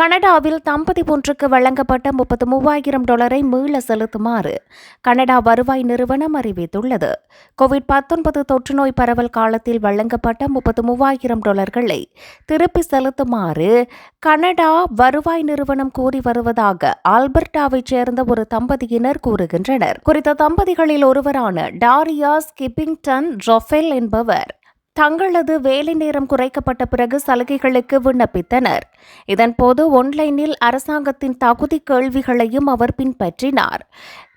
கனடாவில் தம்பதி ஒன்றுக்கு வழங்கப்பட்ட முப்பத்து மூவாயிரம் டாலரை மீள செலுத்துமாறு கனடா வருவாய் நிறுவனம் அறிவித்துள்ளது. கோவிட் பத்தொன்பது தொற்றுநோய் பரவல் காலத்தில் வழங்கப்பட்ட முப்பத்து மூவாயிரம் டாலர்களை திருப்பி செலுத்துமாறு கனடா வருவாய் நிறுவனம் கூறி வருவதாக ஆல்பர்டாவைச் சேர்ந்த ஒரு தம்பதியினர் கூறுகின்றனர். குறித்த தம்பதிகளில் ஒருவரான டாரியா ஸ்கிப்பிங்டன் ரொஃபெல் என்பவர் தங்களது வேலை நேரம் குறைக்கப்பட்ட பிறகு சலுகைகளுக்கு விண்ணப்பித்தனர். இதன்போது ஒன்லைனில் அரசாங்கத்தின் தகுதி கேள்விகளையும் அவர் பின்பற்றினார்.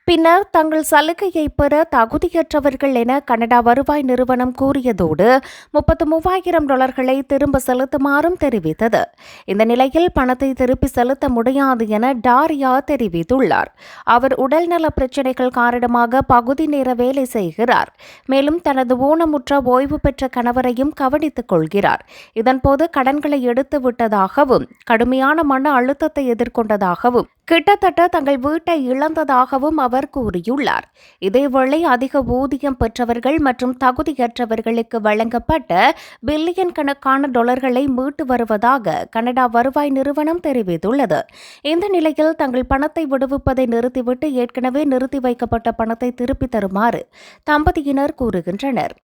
பின்னர் தங்கள் சலுகையை பெற தகுதியற்றவர்கள் என கனடா வருவாய் நிறுவனம் கூறியதோடு முப்பத்து மூவாயிரம் டாலர்களை திரும்ப செலுத்துமாறும் தெரிவித்தது. இந்த நிலையில் பணத்தை திருப்பி செலுத்த முடியாது என டாரியா தெரிவித்துள்ளார். அவர் உடல்நல பிரச்சினைகள் காரணமாக பகுதி நேர வேலை செய்கிறார். மேலும் தனது ஊனமுற்ற ஓய்வு பெற்ற கணவரையும் கவனித்துக் கொள்கிறார். இதன்போது கடன்களை எடுத்து விட்டதாகவும் கடுமையான மன அழுத்தத்தை எதிர்கொண்டதாகவும் கிட்டத்தட்ட தங்கள் வீட்டை இழந்ததாகவும் அவர் கூறியுள்ளார். இதேவேளை அதிக ஊதியம் பெற்றவர்கள் மற்றும் தகுதியற்றவர்களுக்கு வழங்கப்பட்ட பில்லியன் கணக்கான டாலர்களை மீட்டு வருவதாக கனடா வருவாய் நிறுவனம் தெரிவித்துள்ளது. இந்த நிலையில் தங்கள் பணத்தை விடுவிப்பதை நிறுத்திவிட்டு ஏற்கனவே நிறுத்தி வைக்கப்பட்ட பணத்தை திருப்பித் தருமாறு தம்பதியினர் கூறுகின்றனர்.